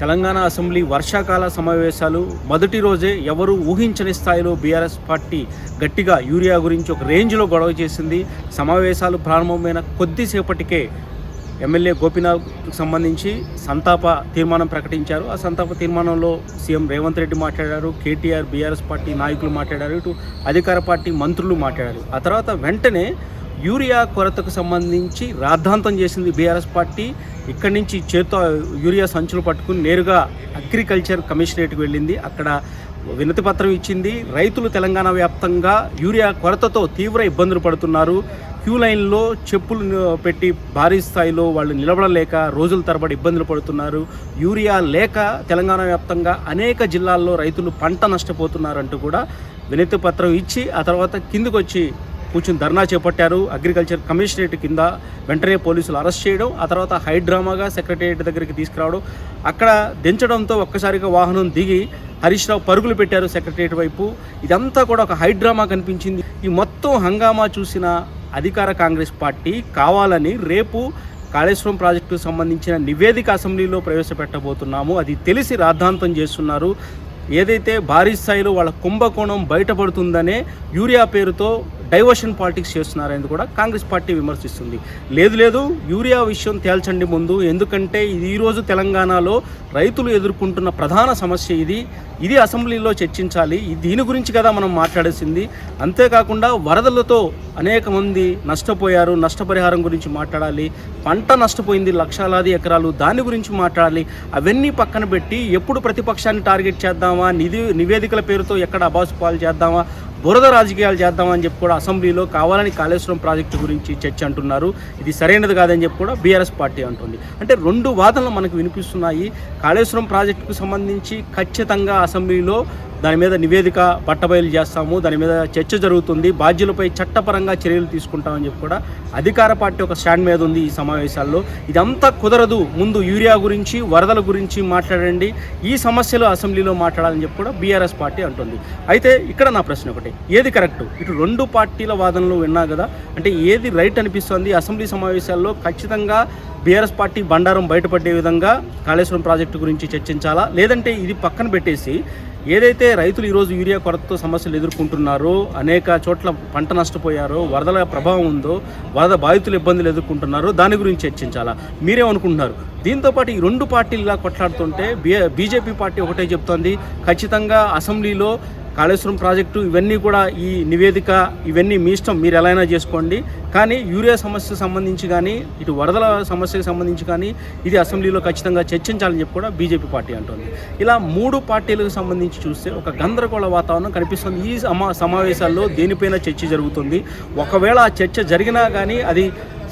Telangana assembly వర్షాకాల సమావేశాలు మొదటి రోజే ఎవరు ఊహించని స్థాయిలో బీఆర్ఎస్ పార్టీ గట్టిగా యూరియా గురించి ఒక రేంజ్లో గొడవ చేసింది. సమావేశాలు ప్రారంభమైన కొద్దిసేపటికే ఎమ్మెల్యే గోపీనాథ్కు సంబంధించి సంతాప తీర్మానం ప్రకటించారు. ఆ సంతాప తీర్మానంలో సీఎం రేవంత్ రెడ్డి మాట్లాడారు కేటీఆర్ బీఆర్ఎస్ పార్టీ నాయకులు మాట్లాడారు ఇటు అధికార పార్టీ మంత్రులు మాట్లాడారు. ఆ తర్వాత వెంటనే యూరియా కొరతకు సంబంధించి రాద్ధాంతం చేసింది బీఆర్ఎస్ పార్టీ. ఇక్కడి నుంచి చేత్తో యూరియా సంచులు పట్టుకుని నేరుగా అగ్రికల్చర్ కమిషనరేట్కి వెళ్ళింది. అక్కడ వినతి పత్రం ఇచ్చింది. రైతులు తెలంగాణ వ్యాప్తంగా యూరియా కొరతతో తీవ్ర ఇబ్బందులు పడుతున్నారు. క్యూ లైన్లో చెప్పులు పెట్టి భారీ స్థాయిలో వాళ్ళు నిలబడలేక రోజుల తరబడి ఇబ్బందులు పడుతున్నారు. యూరియా లేక తెలంగాణ వ్యాప్తంగా అనేక జిల్లాల్లో రైతులు పంట నష్టపోతున్నారంటూ కూడా వినతి పత్రం ఇచ్చి ఆ తర్వాత కిందకొచ్చి కూర్చుని ధర్నా చేపట్టారు. అగ్రికల్చర్ కమిషనరేట్ కింద వెంటనే పోలీసులు అరెస్ట్ చేయడం ఆ తర్వాత హైడ్రామాగా సెక్రటేరియట్ దగ్గరికి తీసుకురావడం. అక్కడ దించడంతో ఒక్కసారిగా వాహనం దిగి హరీష్ రావు పరుగులు పెట్టారు సెక్రటేరియట్ వైపు. ఇదంతా కూడా ఒక హైడ్రామా కనిపించింది. ఈ మొత్తం హంగామా చూసిన అధికార కాంగ్రెస్ పార్టీ కావాలని రేపు కాళేశ్వరం ప్రాజెక్టుకు సంబంధించిన నివేదిక అసెంబ్లీలో ప్రవేశపెట్టబోతున్నాము. అది తెలిసి రాద్ధాంతం చేస్తున్నారు. ఏదైతే భారీ స్థాయిలో వాళ్ళ కుంభకోణం బయటపడుతుందనే యూరియా పేరుతో డైవర్షన్ పాలిటిక్స్ చేస్తున్నారని కూడా కాంగ్రెస్ పార్టీ విమర్శిస్తుంది. లేదు లేదు యూరియా విషయం తేల్చండి ముందు. ఎందుకంటే ఇది ఈరోజు తెలంగాణలో రైతులు ఎదుర్కొంటున్న ప్రధాన సమస్య ఇది. ఇది అసెంబ్లీలో చర్చించాలి. దీని గురించి కదా మనం మాట్లాడాల్సింది. అంతేకాకుండా వరదలతో అనేక మంది నష్టపోయారు. నష్టపరిహారం గురించి మాట్లాడాలి. పంట నష్టపోయింది లక్షలాది ఎకరాలు. దాని గురించి మాట్లాడాలి. అవన్నీ పక్కన పెట్టి ఎప్పుడు ప్రతిపక్షాన్ని టార్గెట్ చేద్దామా? నిధి నివేదికల పేరుతో ఎక్కడ అబాసు పాలు చేద్దామా? బురద రాజకీయాలు చేద్దామని చెప్పి కూడా అసెంబ్లీలో కావాలని కాళేశ్వరం ప్రాజెక్టు గురించి చర్చ అంటున్నారు. ఇది సరైనది కాదని చెప్పి కూడా బీఆర్ఎస్ పార్టీ అంటుంది. అంటే రెండు వాదనలు మనకు వినిపిస్తున్నాయి. కాళేశ్వరం ప్రాజెక్టుకు సంబంధించి ఖచ్చితంగా అసెంబ్లీలో దాని మీద నివేదిక పట్టబయలు చేస్తాము. దాని మీద చర్చ జరుగుతుంది. బాధ్యులపై చట్టపరంగా చర్యలు తీసుకుంటామని చెప్పి కూడా అధికార పార్టీ ఒక స్టాండ్ మీద ఉంది ఈ సమావేశాల్లో. ఇదంతా కుదరదు. ముందు యూరియా గురించి వరదల గురించి మాట్లాడండి. ఈ సమస్యలు అసెంబ్లీలో మాట్లాడాలని చెప్పి కూడా బీఆర్ఎస్ పార్టీ అంటుంది. అయితే ఇక్కడ నా ప్రశ్న ఒకటి. ఏది కరెక్ట్? ఇటు రెండు పార్టీల వాదనలు విన్నా కదా అంటే ఏది రైట్ అనిపిస్తుంది? అసెంబ్లీ సమావేశాల్లో ఖచ్చితంగా బీఆర్ఎస్ పార్టీ బండారం బయటపడే విధంగా కాళేశ్వరం ప్రాజెక్టు గురించి చర్చించాలా? లేదంటే ఇది పక్కన పెట్టేసి ఏదైతే రైతులు ఈరోజు యూరియా కొరతతో సమస్యలు ఎదుర్కొంటున్నారో అనేక చోట్ల పంట నష్టపోయారో వరదల ప్రభావం ఉందో వరద బాధితులు ఇబ్బందులు ఎదుర్కొంటున్నారో దాని గురించి చర్చించాలా? మీరేమనుకుంటున్నారు? దీంతోపాటు ఈ రెండు పార్టీలు ఇలా కొట్లాడుతుంటే బీ బీజేపీ పార్టీ ఒకటే చెప్తోంది. ఖచ్చితంగా అసెంబ్లీలో కాళేశ్వరం ప్రాజెక్టు ఇవన్నీ కూడా ఈ నివేదిక ఇవన్నీ మీ ఇష్టం మీరు ఎలా అయినా చేసుకోండి. కానీ యూరియా సమస్యకు సంబంధించి కానీ ఇటు వరదల సమస్యకు సంబంధించి కానీ ఇది అసెంబ్లీలో ఖచ్చితంగా చర్చించాలని చెప్పి కూడా బీజేపీ పార్టీ అంటుంది. ఇలా మూడు పార్టీలకు సంబంధించి చూస్తే ఒక గందరగోళ వాతావరణం కనిపిస్తుంది. ఈ సమా సమావేశాల్లో దేనిపైన చర్చ జరుగుతుంది. ఒకవేళ ఆ చర్చ జరిగినా కానీ అది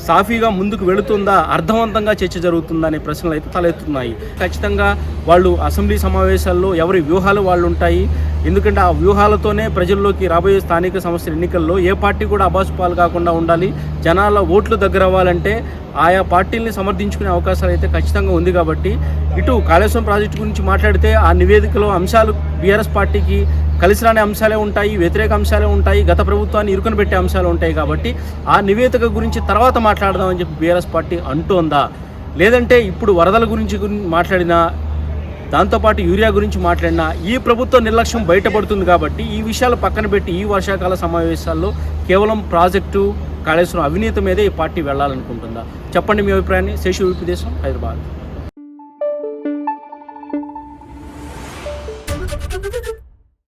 సాఫీగా ముందుకు వెళుతుందా అర్థవంతంగా చర్చ జరుగుతుందా అనే ప్రశ్నలు అయితే తలెత్తుతున్నాయి. ఖచ్చితంగా వాళ్ళు అసెంబ్లీ సమావేశాల్లో ఎవరి వ్యూహాలు వాళ్ళు ఉంటాయి ఎందుకంటే ఆ వ్యూహాలతోనే ప్రజల్లోకి రాబోయే స్థానిక సంస్థల ఎన్నికల్లో ఏ పార్టీ కూడా అబాసుపాలు కాకుండా ఉండాలి జనాల ఓట్లు దగ్గర అవ్వాలంటే ఆయా పార్టీల్ని సమర్థించుకునే అవకాశాలు అయితే ఖచ్చితంగా ఉంది కాబట్టి ఇటు కాళేశ్వరం ప్రాజెక్టు గురించి మాట్లాడితే ఆ నివేదికలో అంశాలు బీఆర్ఎస్ పార్టీకి కలిసి రాని అంశాలే ఉంటాయి వ్యతిరేక అంశాలే ఉంటాయి గత ప్రభుత్వాన్ని ఇరుకుని పెట్టే అంశాలు ఉంటాయి కాబట్టి ఆ నివేదిక గురించి తర్వాత మాట్లాడదామని చెప్పి బీఆర్ఎస్ పార్టీ అంటోందా? లేదంటే ఇప్పుడు వరదల గురించి మాట్లాడినా దాంతోపాటు యూరియా గురించి మాట్లాడినా ఈ ప్రభుత్వ నిర్లక్ష్యం బయటపడుతుంది కాబట్టి ఈ విషయాలు పక్కన పెట్టి ఈ వర్షాకాల సమావేశాల్లో కేవలం ప్రాజెక్టు కాళేశ్వరం అవినీతి మీదే ఈ పార్టీ వెళ్ళాలనుకుంటుందా? చెప్పండి మీ అభిప్రాయాన్ని. శేషు విపి దేశం హైదరాబాద్.